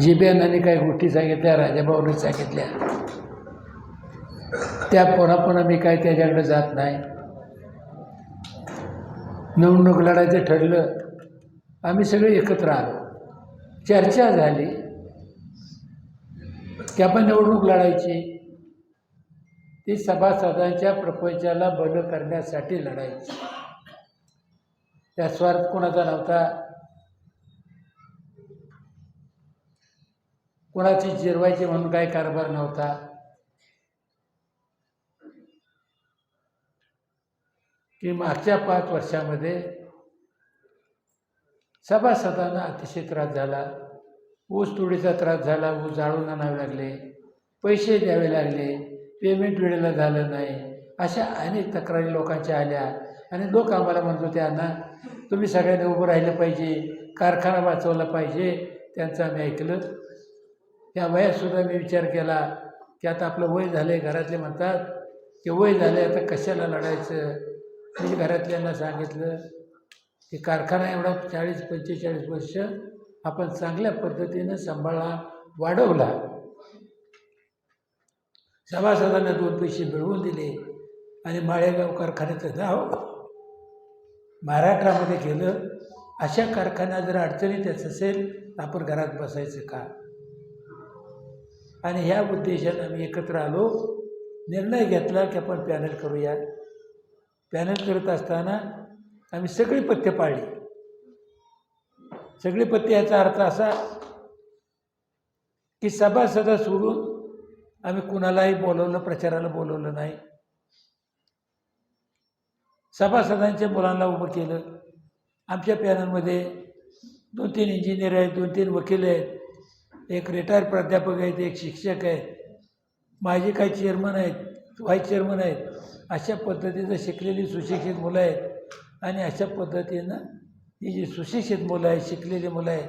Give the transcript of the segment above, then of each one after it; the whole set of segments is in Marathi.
जिब्यानाने काही गोष्टी सांगितल्या राजाभाऊने सांगितल्या. त्या पुन्हा मी काय त्याच्याकडे जात नाही. निवडणूक लढायचं ठरलं. आम्ही सगळे एकत्र आलो. चर्चा झाली. की आपण निवडणूक लढायची. ती सभासदांच्या प्रपंचाला बल करण्यासाठी लढायची. त्या स्वार्थ कोणाचा नव्हता? कोणाची जिरवायची म्हणून काही कारभार नव्हता. की मागच्या पाच वर्षामध्ये सभासदांना अतिशय त्रास झाला. ऊस तुडीचा त्रास झाला ऊस जाळून आणावे लागले पैसे द्यावे लागले पेमेंट वेळेला झालं नाही. अशा अनेक तक्रारी लोकांच्या आल्या. आणि लोक आम्हाला म्हणत होते अण्णा तुम्ही सगळ्यांनी उभं राहिलं पाहिजे कारखाना वाचवला पाहिजे. त्यांचं आम्ही ऐकलं. त्या वयातसुद्धा मी विचार केला की आता आपलं वय झालं आहे घरातले म्हणतात की वय झालं आहे आता कशाला लढायचं? मी घरातल्यांना सांगितलं की कारखाना एवढा चाळीस पंचेचाळीस वर्ष आपण चांगल्या पद्धतीनं सांभाळला वाढवला. सभासदांना दोन पैसे मिळवून दिले आणि माळेगाव कारखान्याचं नाव महाराष्ट्रामध्ये गेलं अशा कारखान्यात जर अडचणीत येत असेल तर आपण घरात बसायचं का? आणि ह्या उद्देशाने आम्ही एकत्र आलो. निर्णय घेतला की आपण पॅनल करूया. पॅनल करत असताना आम्ही सगळी पथ्य पाळली. सगळी पथ्य याचा अर्थ असा की सभासदा सोडून आम्ही कुणालाही बोलवलं प्रचाराला बोलवलं नाही. सभासदांच्या मुलांना उभं केलं. आमच्या पॅनलमध्ये दोन तीन इंजिनियर आहेत दोन तीन वकील आहेत. एक रिटायर प्राध्यापक आहेत एक शिक्षक आहेत माझे काही चेअरमन आहेत व्हाईस चेअरमन आहेत अशा पद्धतीचं शिकलेली सुशिक्षित मुलं आहेत आणि अशा पद्धतीनं ही जी सुशिक्षित मुलं आहेत शिकलेली मुलं आहेत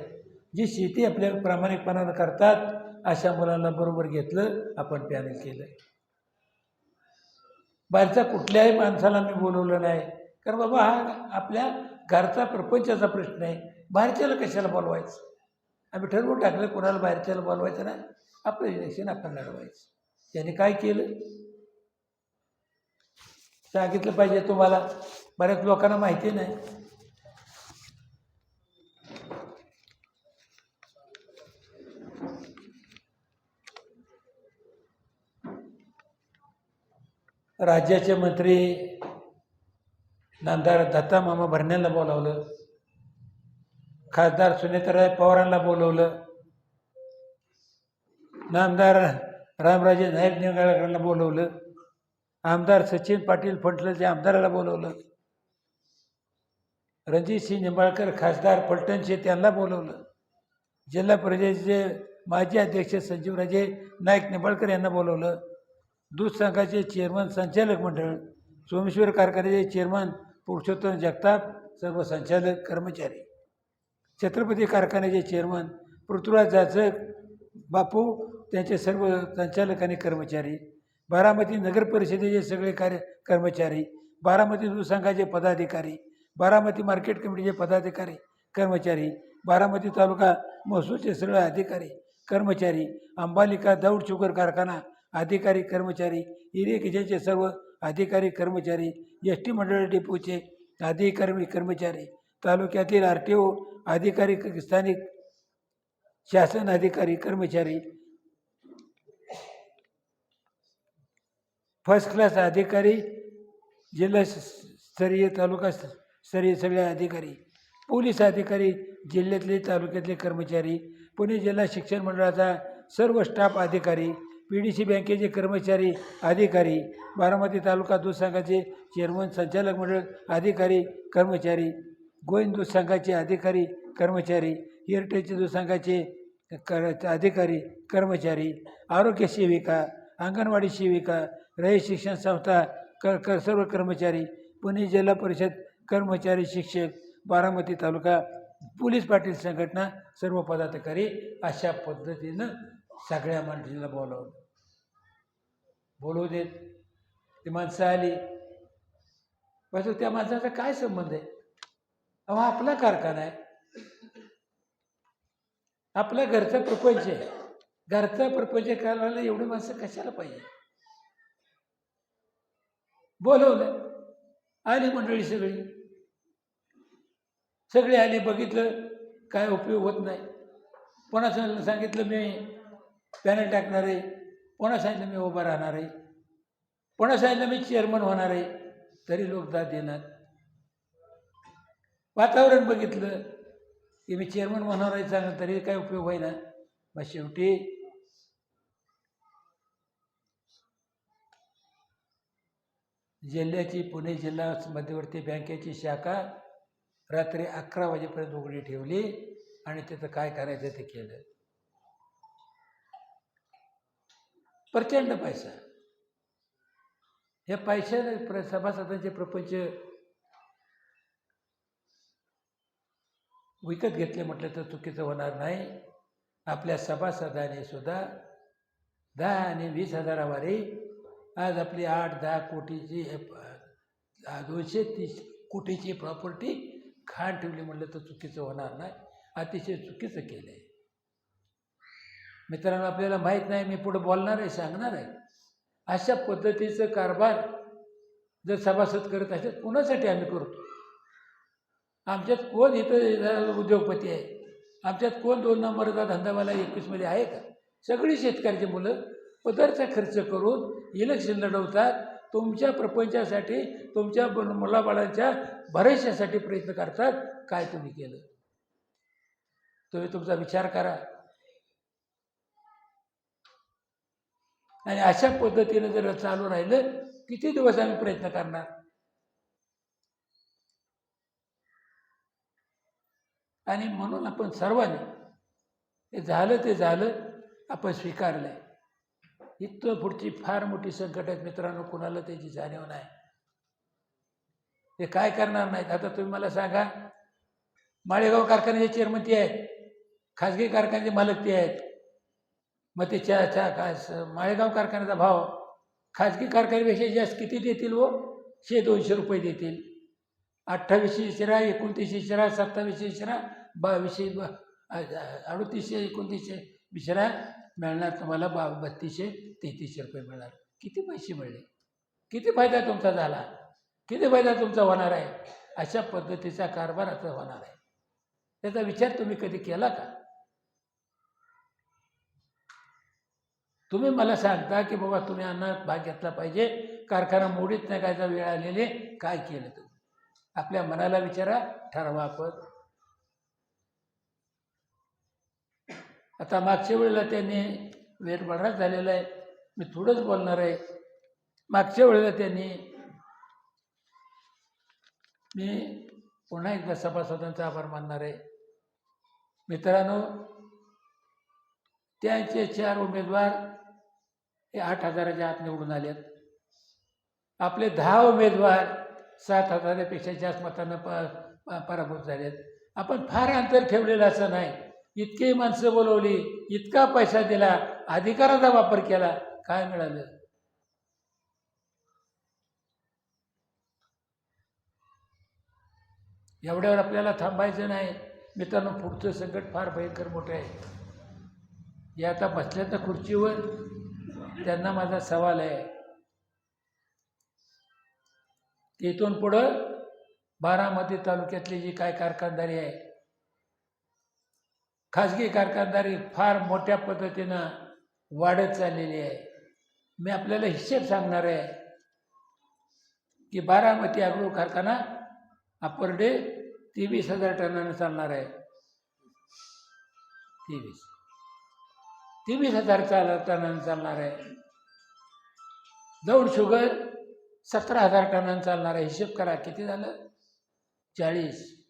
जी शेती आपल्या प्रामाणिकपणानं करतात अशा मुलांना बरोबर घेतलं आपण पॅनल केलं बाहेरच्या कुठल्याही माणसाला मी बोलवलं नाही. कारण बाबा हा आपल्या घरचा प्रपंचाचा प्रश्न आहे. बाहेरच्याला कशाला बोलवायचं? आम्ही ठरवून टाकलं कोणाला बाहेरच्याला बोलवायचं नाही. आपलं इलेक्शन आपण लढवायचं. त्याने काय केलं? सांगितलं पाहिजे तुम्हाला. बऱ्याच लोकांना माहिती नाही. राज्याचे मंत्री नामदार दत्ता मामा भरण्याला बोलावलं. खासदार सुनेत्राय पवारांना बोलवलं. नामदार रामराजे नाईक निंगाळकरांना बोलवलं. आमदार सचिन पाटील फलटणच्या आमदाराला बोलवलं. रणजितसिंह निंबाळकर खासदार फलटणचे त्यांना बोलवलं. जिल्हा परिषदेचे माजी अध्यक्ष संजीवराजे नाईक निंबाळकर यांना बोलवलं. दूध संघाचे चेअरमन संचालक मंडळ सोमेश्वर कारखान्याचे चेअरमन पुरुषोत्तम जगताप सर्व संचालक कर्मचारी. छत्रपती कारखान्याचे चेअरमन पृथ्वीराज जाचक बापू त्यांचे सर्व संचालक आणि कर्मचारी बारामती नगर परिषदेचे सगळे कार्य कर्मचारी बारामती दूध संघाचे पदाधिकारी बारामती मार्केट कमिटीचे पदाधिकारी कर्मचारी बारामती तालुका महसूलचे सगळे अधिकारी कर्मचारी अंबालिका दौड शुगर कारखाना अधिकारी कर्मचारी इरिगेशनचे सर्व अधिकारी कर्मचारी एस टी मंडळ डेपोचे अधिकारी कर्मचारी तालुक्यातील आर टी ओ अधिकारी क- स्थानिक शासन अधिकारी कर्मचारी फर्स्ट क्लास अधिकारी जिल्हा तालुका स्तरीय सगळे अधिकारी पोलीस अधिकारी जिल्ह्यातले तालुक्यातले कर्मचारी पुणे जिल्हा शिक्षण मंडळाचा सर्व स्टाफ अधिकारी पी डी सी बँकेचे कर्मचारी अधिकारी बारामती तालुका दूध संघाचे चेअरमन संचालक मंडळ अधिकारी कर्मचारी गोविंद दूध संघाचे अधिकारी कर्मचारी एअरटेलचे दूध संघाचे कर अधिकारी कर्मचारी आरोग्य सेविका अंगणवाडी सेविका रयत शिक्षण संस्था कर कर सर्व कर्मचारी पुणे जिल्हा परिषद कर्मचारी शिक्षक बारामती तालुका पोलीस पाटील संघटना सर्व पदाधिकारी अशा पद्धतीनं सगळ्या माणसाला बोलावलं. बोलवू देत. ती माणसं आली. बस त्या माणसाचा काय संबंध आहे? अहो आपला कारखाना आहे. आपला घरचा प्रपंच आहे. घरचा प्रपंच करायला एवढी माणसं कशाला पाहिजे? बोलवलं. आली मंडळी सगळी. सगळी आली बघितलं काय उपयोग होत नाही. कोणाचं सांगितलं सांगितलं मी पॅनल टाकणार आहे. कोणा सांगितलं मी उभा राहणार आहे. कोणा सांगितलं मी चेअरमन होणार आहे. तरी लोक दाद देणार. वातावरण बघितलं की मी चेअरमन होणार आहे चांगलं तरी काय उपयोग होईना मग शेवटी जिल्ह्याची पुणे जिल्हा मध्यवर्ती बँकेची शाखा रात्री अकरा वाजेपर्यंत उघडी ठेवली आणि तिथं काय करायचं ते केलं. प्रचंड पैसा. या पैशाने प्र सभासदांचे प्रपंच विकत घेतले म्हटलं तर चुकीचं होणार नाही. आपल्या सभासदाने सुद्धा दहा आणि वीस हजारावारी आज आपली आठ दहा कोटीची दोनशे तीस कोटीची प्रॉपर्टी खाण ठेवली म्हटलं तर चुकीचं होणार नाही. अतिशय चुकीचं केलं आहे. मित्रांनो आपल्याला माहीत नाही मी पुढं बोलणार आहे सांगणार आहे. अशा पद्धतीचं कारभार जर सभासद करत असेल कुणासाठी आम्ही करतो? आमच्यात कोण इथं उद्योगपती आहे? आमच्यात कोण दोन नंबरचा धंदावाला एकवीसमध्ये आहे का? सगळी शेतकऱ्याची मुलं पदरचा खर्च करून इलेक्शन लढवतात. तुमच्या प्रपंचासाठी तुमच्या मुलाबाळांच्या भरवशासाठी प्रयत्न करतात. काय तुम्ही केलं? तुम्ही तुमचा विचार करा. आणि अशा पद्धतीनं जर चालू राहिलं किती दिवस आम्ही प्रयत्न करणार? आणि म्हणून आपण सर्वांनी ते झालं ते झालं आपण आहे इथं पुढची फार मोठी संकट आहेत मित्रांनो कुणाला त्याची जाणीव नाही. ते काय करणार नाहीत? आता तुम्ही मला सांगा माळेगाव कारखान्याचे चेअरमन ते आहेत खाजगी कारखान्याचे मालक ते आहेत. मग ते चा चा का माळेगाव कारखान्याचा भाव खाजगी कारखान्यापेक्षा जास्त किती देतील व? शे दोनशे रुपये देतील. अठ्ठावीसशे शिरा एकोणतीसशे शिरा सत्तावीसशे शिरा बावीसशे ब- अडतीसशे एकोणतीसशे शिरा मिळणार तुम्हाला बा बत्तीसशे तेहतीसशे रुपये मिळणार. किती पैसे मिळले? किती फायदा तुमचा झाला? किती फायदा तुमचा होणार आहे? अशा पद्धतीचा कारभार आता होणार आहे. त्याचा विचार तुम्ही कधी केला का? तुम्ही मला सांगता की बाबा तुम्ही अन्नात भाग घेतला पाहिजे कारखाना मोडीत नाही कायचा वेळ आलेले काय केलं तुम्ही? आपल्या मनाला विचारा ठरवा आपण. आता मागच्या वेळेला त्यांनी वेळ बराच झालेला आहे. मी थोडंच बोलणार आहे. मागच्या वेळेला त्यांनी मी पुन्हा एकदा सभासदांचा आभार मानणार आहे. मित्रांनो त्यांचे चार उमेदवार हे आठ हजाराच्या आत निवडून आलेत. आपले दहा उमेदवार सात हजारापेक्षा जास्त मतांना प प- पराभूत झालेत. आपण फार अंतर ठेवलेलं असं नाही. इतकी माणसं बोलवली इतका पैसा दिला अधिकाराचा वापर केला काय मिळालं? एवढ्यावर आपल्याला थांबायचं नाही. मित्रांनो पुढचं संकट फार भयंकर मोठं आहे. हे आता बसल्या तर खुर्चीवर त्यांना माझा सवाल आहे. तिथून इथून पुढं बारामती तालुक्यातली जी काय कारखानदारी आहे खाजगी कारखानदारी फार मोठ्या पद्धतीनं वाढत चाललेली आहे. मी आपल्याला हिशेब सांगणार आहे की बारामती अग्रो कारखाना पर डे तेवीस हजार टनानं चालणार आहे. तेवीस. तेवीस हजार चाल टनानं चालणार आहे. दौड शुगर सतरा हजार टनानं चालणार आहे हिशेब करा. किती झालं? चाळीस.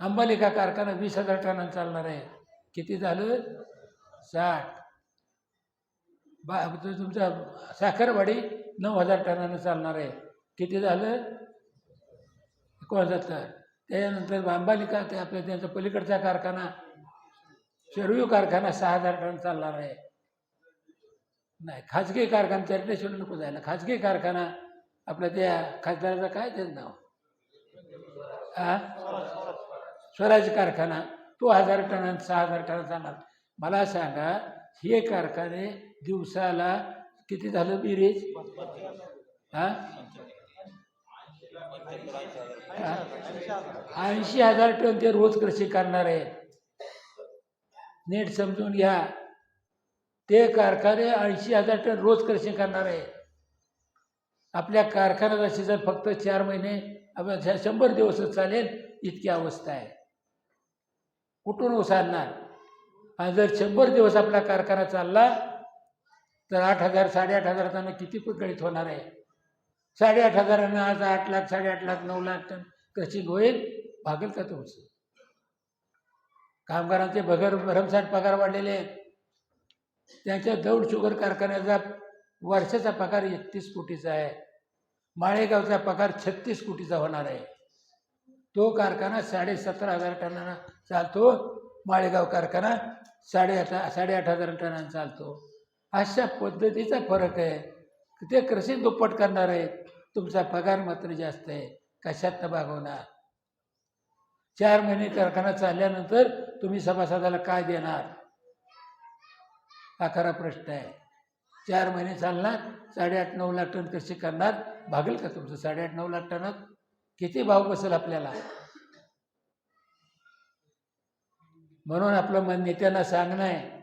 अंबालिका कारखाना वीस हजार टनानं चालणार आहे. किती झालं? साठ. बा तुमचा साखरवाडी नऊ हजार टनानं चालणार आहे. किती झालं? एकोणसत्तर. त्याच्यानंतर अंबालिका ते आपल्या त्यांचा पलीकडचा कारखाना शरयू कारखाना सहा हजार टन चालणार आहे. नाही खाजगी कारखाना चर्चेशिवाय नको जायला. खाजगी कारखाना आपल्या त्या खासदाराचं काय त्याचं नाव? हा स्वराज कारखाना. तो हजार टनां सहा हजार टनांचा जाणार मला सांगा हे कारखाने दिवसाला किती झालं बिरेज हा ऐंशी हजार टन ते रोज कृषी करणार. आहेत नीट समजून घ्या. ते कारखाने ऐंशी हजार टन रोज क्रशिंग करणार आहे. आपल्या कारखान्याचा सीझन जर फक्त चार महिने आपल्या शंभर दिवसच चालेल इतकी अवस्था आहे. कुठून उसारणार आणि जर शंभर दिवस आपला कारखाना चालला तर आठ हजार साडेआठ हजारांना किती गणित होणार आहे? साडेआठ हजारानं आज आठ लाख साडेआठ लाख नऊ लाख टन क्रशिंग होईल भागेल का तुमचं कामगारांचे भगर भरमसाठ पगार वाढलेले आहेत. त्यांच्या दौड शुगर कारखान्याचा वर्षाचा पगार एकतीस कोटीचा आहे. माळेगावचा पगार छत्तीस कोटीचा होणार आहे. तो कारखाना साडेसतरा हजार टनांना चालतो. माळेगाव कारखाना साडेआठ साडेआठ हजार टनांना चालतो. अशा पद्धतीचा फरक आहे. ते कृषी दुप्पट करणार आहेत. तुमचा पगार मात्र जास्त आहे. कशात भागवणार? चार महिने कारखाना चालल्यानंतर तुम्ही सभासदाला काय देणार? हा खरा प्रश्न आहे. चार महिने चालणार साडेआठ नऊ लाख टन कसे करणार? भागेल का तुमचं? साडेआठ नऊ लाख टनात किती भाव बसेल आपल्याला? म्हणून आपलं मन नेत्यांना सांगणं आहे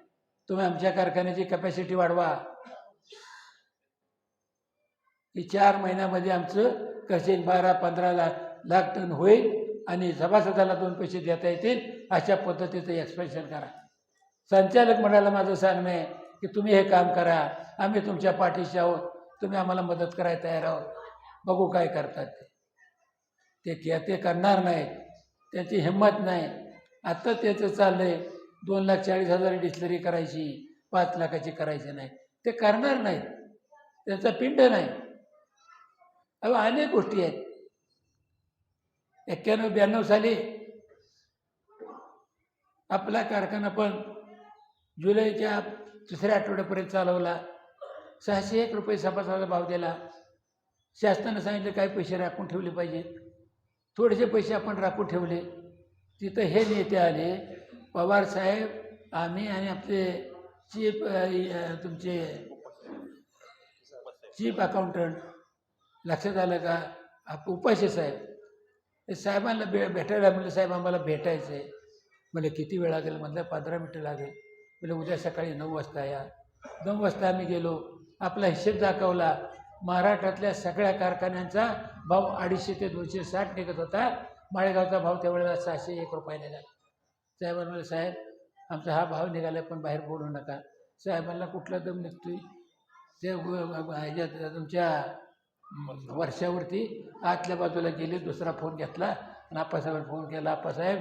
तुम्ही आमच्या कारखान्याची कॅपॅसिटी वाढवा. की चार महिन्यामध्ये आमचं कसे बारा पंधरा लाख लाख टन होईल आणि सभासदाला दोन पैसे देता येतील अशा पद्धतीचं एक्सप्रेशन करा. संचालक मंडळाला माझं सांगणं आहे की तुम्ही हे काम करा आम्ही तुमच्या पाठीशी आहोत तुम्ही आम्हाला मदत करायला तयार आहोत. बघू काय करतात ते. ते ते करणार नाहीत. त्यांची हिंमत नाही. आत्ता त्याचं चाललं आहे दोन लाख चाळीस हजार डिस्लरी करायची पाच लाखाची करायची नाही. ते करणार नाहीत. त्यांचा पिंड नाही. अहो अनेक गोष्टी आहेत. एक्क्याण्णव ब्याण्णव साली आपला कारखाना पण जुलैच्या दुसऱ्या आठवड्यापर्यंत चालवला. सहाशे एक रुपये सभासदाचा भाव दिला. शासनानं सांगितलं काही पैसे राखून ठेवले पाहिजे थोडेसे पैसे आपण राखून ठेवले. तिथं हे नेते आले पवार साहेब आम्ही आणि आपले चीफ तुमचे चीफ अकाउंटंट. लक्षात आलं का? आप उपाशी साहेब. ते साहेबांना भे भेटायला म्हणलं साहेब आम्हाला भेटायचं आहे म्हणजे किती वेळ लागेल? म्हटलं पंधरा मिनटं लागेल. म्हणजे उद्या सकाळी नऊ वाजता या. नऊ वाजता आम्ही गेलो. आपला हिशेब दाखवला. महाराष्ट्रातल्या सगळ्या कारखान्यांचा भाव अडीचशे ते दोनशे साठ निघत होता. माळेगावचा भाव त्यावेळेला सहाशे एक रुपयाने झाला. साहेबांना म्हणलं साहेब आमचा हा भाव निघाला पण बाहेर बोलू नका. साहेबांना कुठला दम निघतोय? ते ह्याच्यात तुमच्या वर्षावरती आतल्या बाजूला गेले दुसरा फोन घेतला. आणि आप्पासाहेबांना फोन केला आप्पासाहेब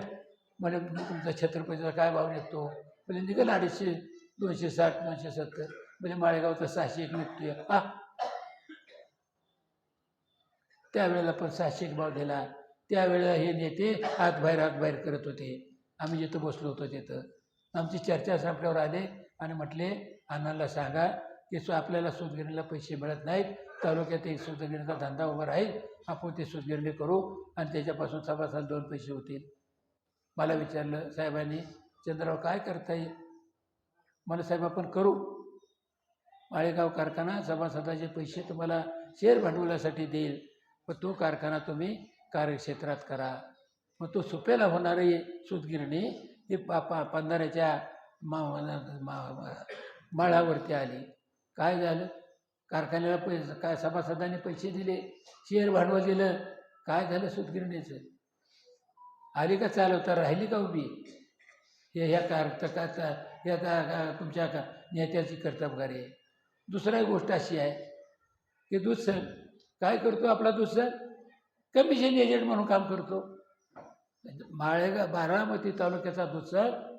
म्हणजे तुमचा छत्रपतीचा काय भाव निघतो? म्हणजे निघाल अडीचशे दोनशे साठ दोनशे सत्तर. म्हणजे माळेगावचा सहाशे एक निघतोय हा. त्यावेळेला पण सहाशे एक भाव दिला त्यावेळेला हे नेते हात बाहेर बाहेर करत होते. आम्ही जिथं बसलो होतो तिथं. आमची चर्चा संपल्यावर आले आणि म्हटले अण्णाला सांगा की सु आपल्याला सुतगिरणीला पैसे मिळत नाहीत. तालुक्यात एक धंदा उभा राहील. आपण ते सुतगिरणी करू आणि त्याच्यापासून सभासद दोन पैसे होतील. मला विचारलं साहेबांनी चंद्रराव काय करता येईल? मला साहेब आपण करू. माळेगाव कारखाना सभासदाचे पैसे तुम्हाला शेअर भांडवलासाठी देईल. पण तो कारखाना तुम्ही कार्यक्षेत्रात करा. मग तो सुपेला होणारी सुतगिरणी. ही पा पा पंधराच्या मा मा- माळावरती आली. काय झालं? कारखान्याला पैसे काय सभासदांनी पैसे दिले? शेअर भांडवल दिलं. काय झालं सुतगिरणीचं? आली का चालवता? राहिली का उभी? ह्या कार या का- ह्या तुमच्या का नेत्याची कर्तबगारी आहे. दुसरी गोष्ट अशी आहे की दुसरं काय करतो आपला दुसरं? कमिशन एजंट म्हणून काम करतो. माळेगाव बारामती तालुक्याचा दुसर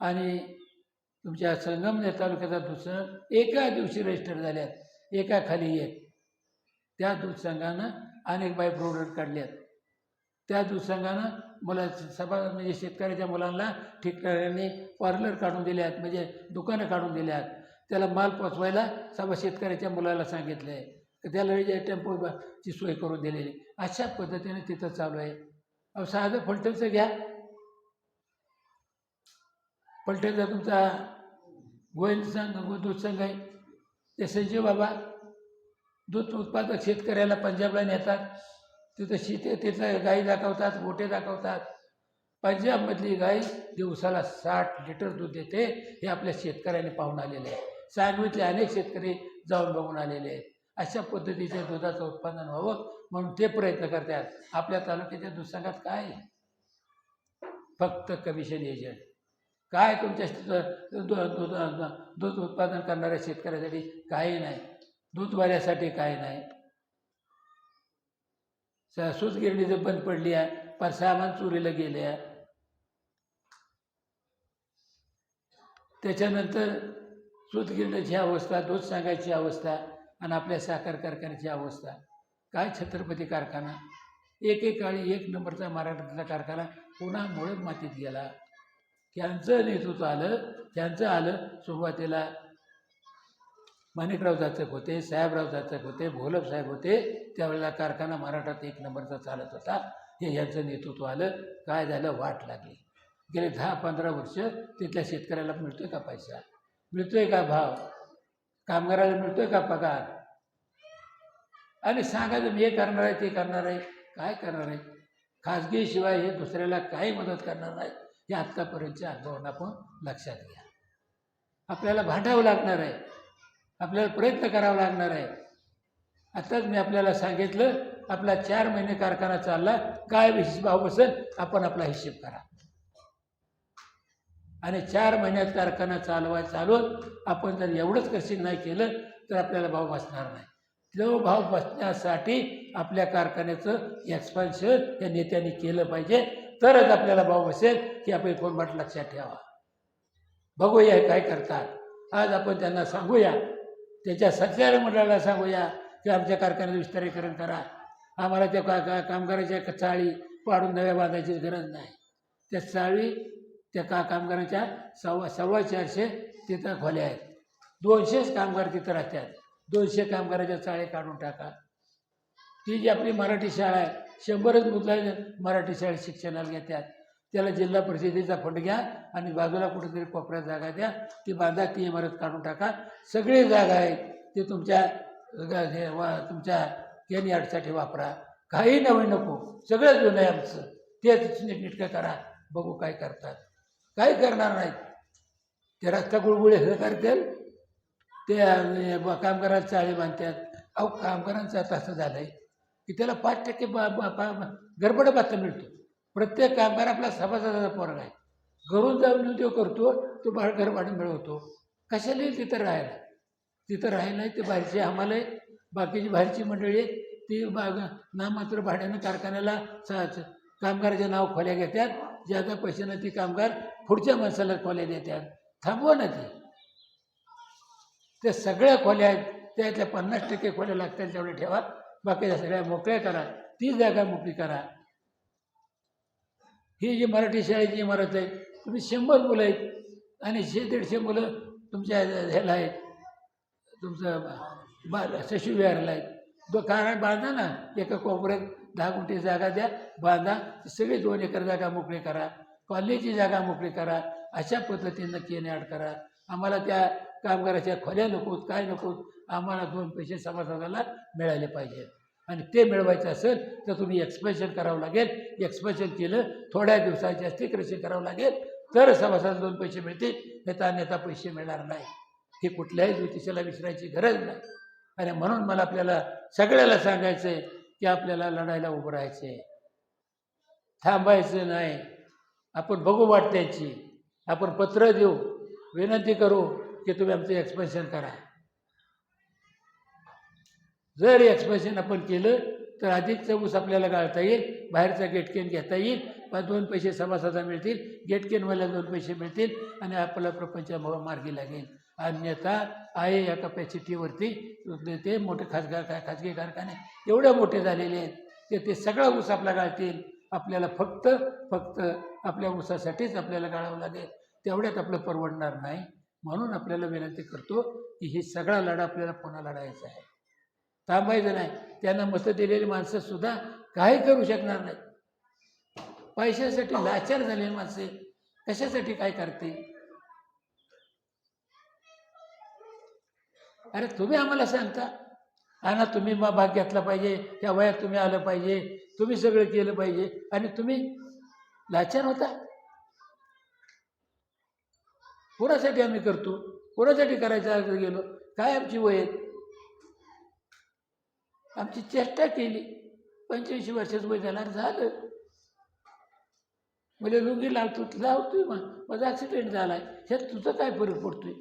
आणि तुमच्या संगमनेर तालुक्याचा दुसर. एका दिवशी रजिस्टर झाल्यात. एका खाली एक त्या दूध संघानं अनेक बाय प्रोडक्ट काढल्यात. त्या दूध संघानं मुला सभा म्हणजे शेतकऱ्याच्या मुलांना ठिकठिकाणी पार्लर काढून दिले आहेत म्हणजे दुकानं काढून दिले आहेत त्याला माल पोचवायला सभा शेतकऱ्याच्या मुलाला सांगितलं आहे त्याला त्याला टेम्पोची सोय करून दिलेली. अशा पद्धतीने तिथं चालू आहे. अहो साधं फलटणचं घ्या. पलटेचा तुमचा गोयल संघ गो- दूध संघ आहे. ते संजीव बाबा दूध उत्पादक शेतकऱ्याला पंजाबला नेतात. तिथं शिते तिथं गाई दाखवतात गोटे दाखवतात. पंजाबमधली गाय दिवसाला साठ लिटर दूध देते हे आपल्या शेतकऱ्याने पाहून आलेले आहे. सांगवीतले अनेक शेतकरी जाऊन बघून आलेले आहेत. अशा पद्धतीचे दुधाचं उत्पादन व्हावं म्हणून ते प्रयत्न करतात. आपल्या तालुक्याच्या दुसंगात काय फक्त कमिशन एजंट. काय तुमच्या दूध दूध उत्पादन करणाऱ्या शेतकऱ्यासाठी काही नाही. दूध वाऱ्यासाठी काही नाही. स- सूतगिरणी जर बंद पडली आहे पण सामान चोरीला गेले आहे त्याच्यानंतर सूतगिरण्याची अवस्था दूध सांगायची अवस्था आणि आपल्या साखर कारखान्याची अवस्था. काय छत्रपती कारखाना? एकेकाळी एक नंबरचा मराठीतला कारखाना पुन्हा मातीत गेला. त्यांचं नेतृत्व आलं त्यांचं आलं सुरुवातीला. माणिकराव जाचक होते साहेबराव जाचक होते भोलप साहेब होते त्यावेळेला कारखाना मराठात एक नंबरचा चालत होता. हे यांचं नेतृत्व आलं. काय झालं? वाट लागली. गेले दहा पंधरा वर्ष तिथल्या शेतकऱ्याला मिळतोय का पैसा? मिळतोय का भाव? कामगाराला मिळतोय का पगार? आणि सांगायचं मी हे करणार आहे ते करणार आहे. काय करणार आहे? खाजगीशिवाय हे दुसऱ्याला काही मदत करणार नाही. हे आत्तापर्यंतच्या अनुभवांना आपण लक्षात घ्या. आपल्याला भांडावं लागणार आहे. आपल्याला प्रयत्न करावा लागणार आहे. आताच मी आपल्याला सांगितलं आपला चार महिने कारखाना चालला काय विशेष भाव बसेल आपण आपला हिशेब करा. आणि चार महिन्यात कारखाना चालवाय चालवत आपण जर एवढंच कशी नाही केलं तर आपल्याला भाव बसणार नाही. तो भाव बसण्यासाठी आपल्या कारखान्याचं एक्सपान्शन या नेत्यांनी केलं पाहिजे तरच आपल्याला भाव बसेल की आपण कोणबाट लक्षात ठेवा. बघूया हे काय करतात. आज आपण त्यांना सांगूया त्याच्या संचालक मंडळाला सांगूया की आमच्या कारखान्यात विस्तारीकरण करा. आम्हाला त्या का का कामगाराच्या चाळी पाडून नव्या बांधायची गरज नाही. त्या चाळी त्या का कामगारांच्या सव्वा सव्वा चारशे तिथं खोल्या आहेत. दोनशेच कामगार तिथं राहतात. दोनशे कामगाराच्या चाळी काढून टाका. ती जी आपली मराठी शाळा आहे शंभरच मुलं मराठी शाळेत शिक्षणाला घेतात. त्याला जिल्हा परिषदेचा फंड घ्या आणि बाजूला कुठेतरी कोपऱ्यात जागा द्या. ती बांधा ती इमारत काढून टाका. सगळी जागा आहे ती तुमच्या हे वा तुमच्या एन यार्डसाठी वापरा. काही नवीन नको सगळं जुनं आहे आमचं. तेच नीटनेटकं करा बघू काय करतात. काय करणार नाहीत. ते रस्ता गुळगुळे हे करतील. ते अं, ब- चाळी बांधतात. अहो कामगारांचं आता असं झालं आहे की त्याला पाच टक्के बा बा- गडबड भत्ता मिळतो. प्रत्येक कामगार आपला सभासदाचा पोरग आहे. घरून जाऊन उद्योग करतो तो बाळ घर भाडं मिळवतो. कशाला येईल तिथं राहायला. तिथं राहायला नाही ते बाहेरचे आम्हाला आहे. बाकीची बाहेरची मंडळी ती बाग नामात्र भाड्यानं कारखान्याला सहज स- कामगाराचे नाव खोल्या घेतात. ज्यादा पैशानं ती कामगार पुढच्या माणसाला खोल्या देतात. थांबवा ना ती. त्या सगळ्या खोल्या आहेत त्यातल्या पन्नास टक्के खोल्या लागतात तेवढ्या ठेवा. बाकीच्या सगळ्या मोकळ्या करा. ती जागा मोकळी करा. ही जी मराठी शाळेची इमारत आहे तुम्ही शंभर मुलं आहेत आणि शे दीडशे मुलं तुमच्या ह्याला आहेत. तुमचं बा शशिविहारला आहेत. दो कारण बांधा ना एका कोपऱ्यात दहा गुंठे जागा द्या बांधा सगळी दोन एकर जागा मोकळी करा कॉलनीची जागा मोकळी करा अशा पद्धतीनं केने आड करा. आम्हाला त्या कामगाराच्या खोल्या नकोत काय नकोत आम्हाला दोन पैसे समाजाला मिळाले पाहिजेत. आणि ते मिळवायचं असेल तर तुम्ही एक्सपेन्शन करावं लागेल. एक्सपेन्शन केलं थोड्या दिवसात जास्तीकरण करावं लागेल. तर सभासद दोन पैसे मिळतील नेता अन्यथा पैसे मिळणार नाही. हे कुठल्याही ज्योतिषाला विसरायची गरज नाही. आणि म्हणून मला आपल्याला सगळ्याला सांगायचं आहे की आपल्याला लढायला उभं राहायचं आहे थांबायचं नाही. आपण बघू वाट त्यांची आपण पत्र देऊ. विनंती करू की तुम्ही आमचं एक्सपेन्शन करा. जर एक्सप्रेशन आपण केलं तर अधिकचा ऊस आपल्याला गाळता येईल बाहेरचा गेटकेन घेता येईल पण दोन पैसे सभासदा मिळतील गेटकेनवाल्या दोन पैसे मिळतील आणि आपला प्रपंच मार्गी लागेल. अन्यथा आहे या कपॅसिटीवरती ते मोठे खासगार का खाजगी कारखाने एवढे मोठे झालेले आहेत की ते सगळा ऊस आपला गाळतील. आपल्याला फक्त फक्त आपल्या ऊसासाठीच आपल्याला गाळावं लागेल. तेवढ्यात आपलं परवडणार नाही. म्हणून आपल्याला विनंती करतो की हे सगळा लढा आपल्याला पुन्हा लढायचा आहे. थांबायचं नाही. त्यांना मत दिलेली माणसं सुद्धा काही करू शकणार नाही पैशासाठी लाचार झालेली माणसे कशासाठी काय करते? अरे तुम्ही आम्हाला सांगता. आणि तुम्ही मग भाग घेतला पाहिजे. त्या वयात तुम्ही आलं पाहिजे. तुम्ही सगळं केलं पाहिजे. आणि तुम्ही लाचार होता? पुरासाठी आम्ही करतो? पुरासाठी करायचं गेलो? काय आमची वय आहे? आमची चेष्टा केली. पंच्याऐंशी वर्षाचं वय झालं झालं. म्हणजे लुंगी लावतो लावतोय मग माझा ॲक्सिडेंट झाला आहे ह्यात तुझं काय फरक पडतोय?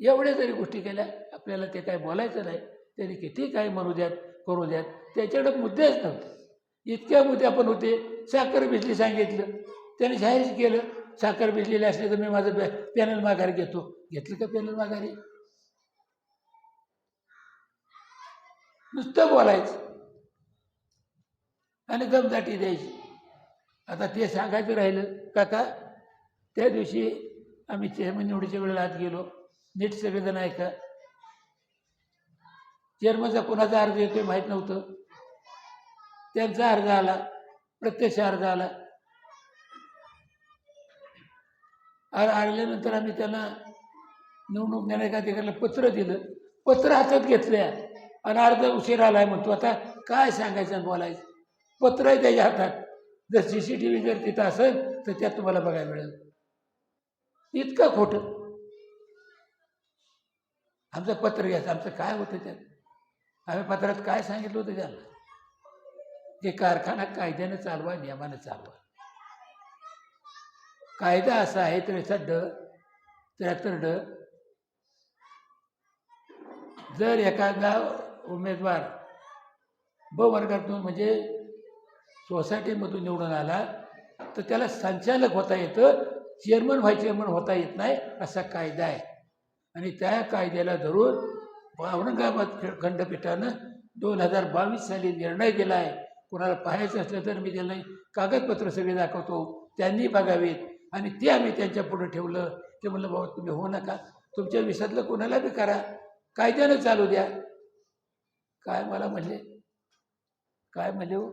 एवढ्या जरी गोष्टी केल्या आपल्याला ते काय बोलायचं नाही. त्यांनी किती काय म्हणू द्यात करू द्यात. त्याच्याकडे मुद्देच नव्हते. इतक्या मुद्दे आपण होते साखर बिजली सांगितलं. त्याने जाहीर केलं साखर बिजलेली असले तर मी माझं पॅ पॅनल माघारी घेतो. घेतलं का पॅनल माघारी? नुसतं बोलायचं. आणि दमदाटी द्यायची. आता ते सांगायचं राहिलं काका त्या दिवशी आम्ही चेअरमन निवडीच्या वेळेला आत गेलो. नीट सगळेजण ऐका. चेअरमनचा कोणाचा अर्ज येतोय माहीत नव्हतं. त्यांचा अर्ज आला प्रत्यक्ष अर्ज आला. आर आल्यानंतर आम्ही त्यांना निवडणूक निर्णय अधिकाऱ्याला पत्र दिलं. पत्र हातात घेतल्या. आणि उशीर उशीर आलाय म्हणतो. आता काय सांगायचं बोलायचं? पत्र आहे त्याच्या हातात. जर सी सी टी व्ही जर तिथं असेल तर त्यात तुम्हाला बघायला मिळेल. इतकं खोटं. आमचं पत्र घ्यायचं. आमचं काय होतं त्यात? आम्ही पत्रात काय सांगितलं होतं त्याला ते कारखाना कायद्यानं चालवा नियमानं चालवा. कायदा असा आहे त्रेसा ड त्र्याहत्तर ड. जर एखादा उमेदवार ब वर्गातून म्हणजे सोसायटीमधून निवडून आला तर त्याला संचालक होता येतं चेअरमन व्हाय चेअरमन होता येत नाही असा कायदा आहे. आणि त्या कायद्याला धरून औरंगाबाद खंडपीठानं दोन हजार बावीस साली निर्णय दिला आहे. कोणाला पाहायचं असलं तर मी त्याला कागदपत्र सगळे दाखवतो त्यांनी बघावेत. आणि ते आम्ही त्यांच्या पुढे ठेवलं. ते म्हणलं बाबा तुम्ही हो नका. तुमच्या विषयातलं कोणाला बी करा. कायद्यानं चालू द्या. काय मला म्हणले? काय म्हणले हो?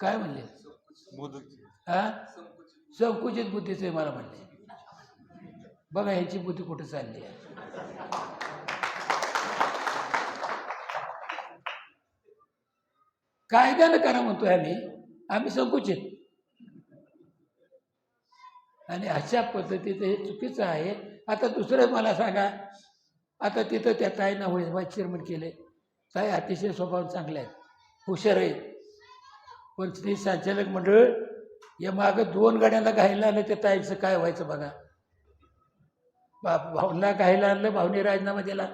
काय म्हणले? हा? संकुचित बुद्धीचं आहे मला म्हणले. बघा ह्याची बुद्धी कुठे चालली आहे? कायद्यानं करा म्हणतोय आम्ही. आम्ही संकुचित. आणि अशा पद्धतीचं हे चुकीचं आहे. आता दुसरं मला सांगा. आता तिथं त्या ताईनं होईल व्हाईस चेअरमन केले ताई अतिशय स्वभाव चांगले आहेत हुशार आहेत पण ते संचालक मंडळ या मागं दोन गाड्यांना घायला आलं त्या ताईचं काय व्हायचं बघा. बा भाऊंना घायला आणलं भाऊने राजीनामा दिला.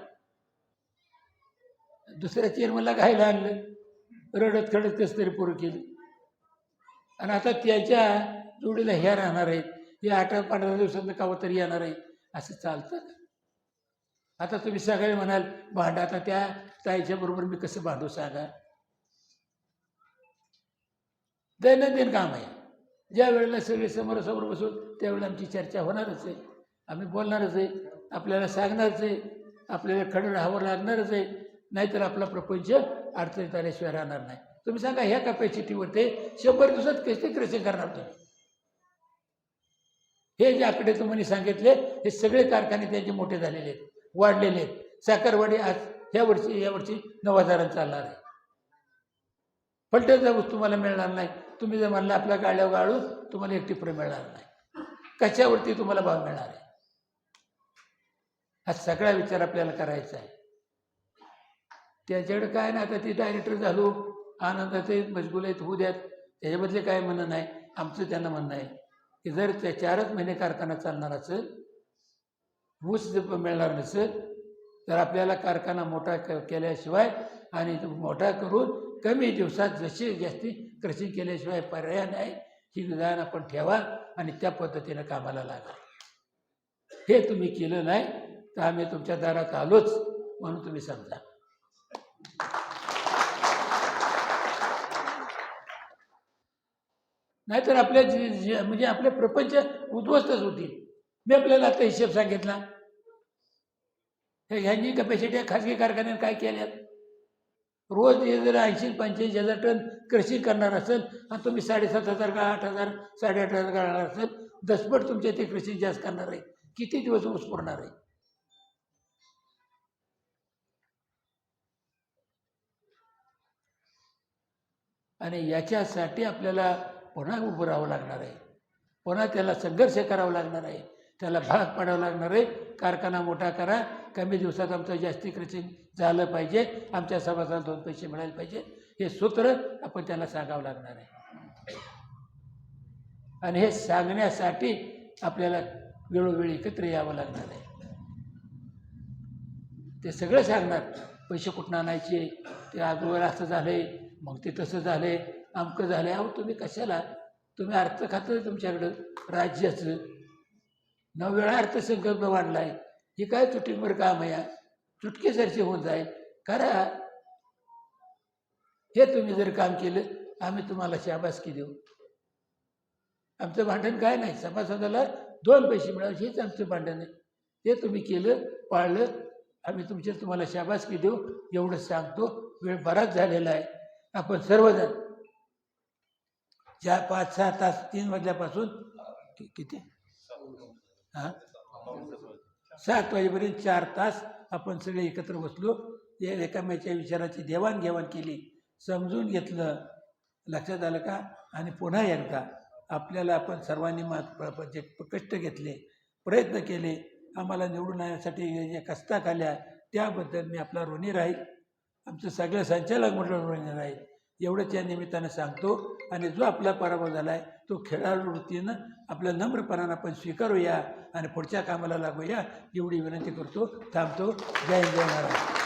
दुसऱ्या चेअरमनला घायला आणलं. रडत खडत कस तरी पुरं केली. आणि आता त्याच्या जोडीला ह्या राहणार आहेत. हे आठ पंधरा दिवसांना कावं तरी येणार आहे. असं चालतं. आता तुम्ही सगळे म्हणाल भांड आता त्या ताईच्या बरोबर मी कसं भांडू सांगा? दैनंदिन काम आहे. ज्या वेळेला सगळे समोरासमोर बसून त्यावेळेला आमची चर्चा होणारच आहे. आम्ही बोलणारच आहे. आपल्याला सांगणारच आहे. आपल्याला खडं राहावं लागणारच आहे. नाहीतर आपला प्रपंच अडचणीत आल्याशिवाय राहणार नाही. तुम्ही सांगा ह्या कपॅसिटीवर ते शंभर दिवसात कसे कृषी करणार तुम्ही? हे जे आकडे तुम्ही सांगितले हे सगळे कारखाने त्यांचे मोठे झालेले आहेत. वाढलेले आहेत. साखरवाडी आज ह्या वर्षी या वर्षी नऊ हजारांचा चालणार आहे. फलटणचा ऊस तुम्हाला मिळणार नाही. तुम्ही जर म्हणलं आपल्या गाड्या गाळून तुम्हाला एक टिपरं मिळणार नाही. कशावरती तुम्हाला भाव मिळणार आहे? हा सगळा विचार आपल्याला करायचा आहे. त्याच्याकडे काय नाही आता ती डायरेक्टर झालो आनंदाचे मशगुल होऊ द्यात. त्याच्याबद्दल काय म्हणणं नाही. आमचं त्यांना म्हणणं आहे की जर त्या चारच महिने कारखाना चालणार असेल ऊस जर मिळणार नसेल तर आपल्याला कारखाना मोठा क केल्याशिवाय आणि मोठा करून कमी दिवसात जशी जास्ती क्रशिंग केल्याशिवाय पर्याय नाही ही विधान आपण ठेवा आणि त्या पद्धतीनं कामाला लागा. हे तुम्ही केलं नाही तर आम्ही तुमच्या दारात आलोच म्हणून तुम्ही समजा. नाहीतर आपल्या जी- म्हणजे आपले प्रपंच उद्ध्वस्तच होतील. मी आपल्याला आता हिशेब सांगितला. हे ह्यांची कपॅसिटी खाजगी कारखान्यात काय केल्यात? रोज जर ऐंशी पंच्याऐंशी हजार टन कृषी करणार असेल आणि तुम्ही साडेसात हजार का आठ हजार साडेआठ हजार करणार असेल दसपट तुमच्या ते कृषी जास्त करणार आहे. किती दिवस ऊस पुरणार आहे? आणि याच्यासाठी आपल्याला पुन्हा उभं राहावं लागणार आहे. पुन्हा त्याला संघर्ष करावा लागणार आहे. त्याला भाग पाडावं लागणार आहे. कारखाना मोठा करा. कमी दिवसात आमचं जास्ती क्रचिंग झालं पाहिजे. आमच्या समाजाला दोन पैसे मिळायला पाहिजे. हे सूत्र आपण त्याला सांगावं लागणार आहे. आणि हे सांगण्यासाठी आपल्याला वेळोवेळी एकत्र यावं लागणार आहे. ते सगळं सांगणार. पैसे कुठून आणायचे? ते अगोदर असं झालंय. मग ते तसं झालंय. अमकं झालं अहो तुम्ही कशाला? तुम्ही अर्थ खातं तुमच्याकडं राज्याचं नऊ वेळा अर्थसंकल्प आहे हे काय चुटींवर काम आहे चुटकेसारखे होऊन जाईल. करा हे तुम्ही जर काम केलं आम्ही तुम्हाला शाबासकी देऊ. आमचं भांडण काय नाही. सभासदाला दोन पैसे मिळावे हेच आमचं भांडण आहे. ते तुम्ही केलं पाळलं आम्ही तुमच्या तुम्हाला शाबासकी देऊ. एवढं सांगतो. वेळ बराच झालेला आहे. आपण सर्वजण ज्या पाच सहा तास तीन वाजल्यापासून किती? हां? सात वाजेपर्यंत चार तास आपण सगळे एकत्र बसलो. या एकामेच्या विचाराची देवाणघेवाण केली. समजून घेतलं. लक्षात आलं का? आणि पुन्हा एकदा आपल्याला आपण सर्वांनी मात जे कष्ट घेतले प्रयत्न केले. आम्हाला निवडून आणण्यासाठी जे कस्ता खाल्या त्याबद्दल मी आपला ऋणी राहील. आमचं सगळं संचालक मंडळ ऋणी राहील. एवढंच या निमित्तानं सांगतो. आणि जो आपला पराभव झाला आहे तो खेळाडू वृत्तीनं आपल्या नम्रपणानं आपण स्वीकारूया आणि पुढच्या कामाला लागूया एवढी विनंती करतो थांबतो. जय जय महाराज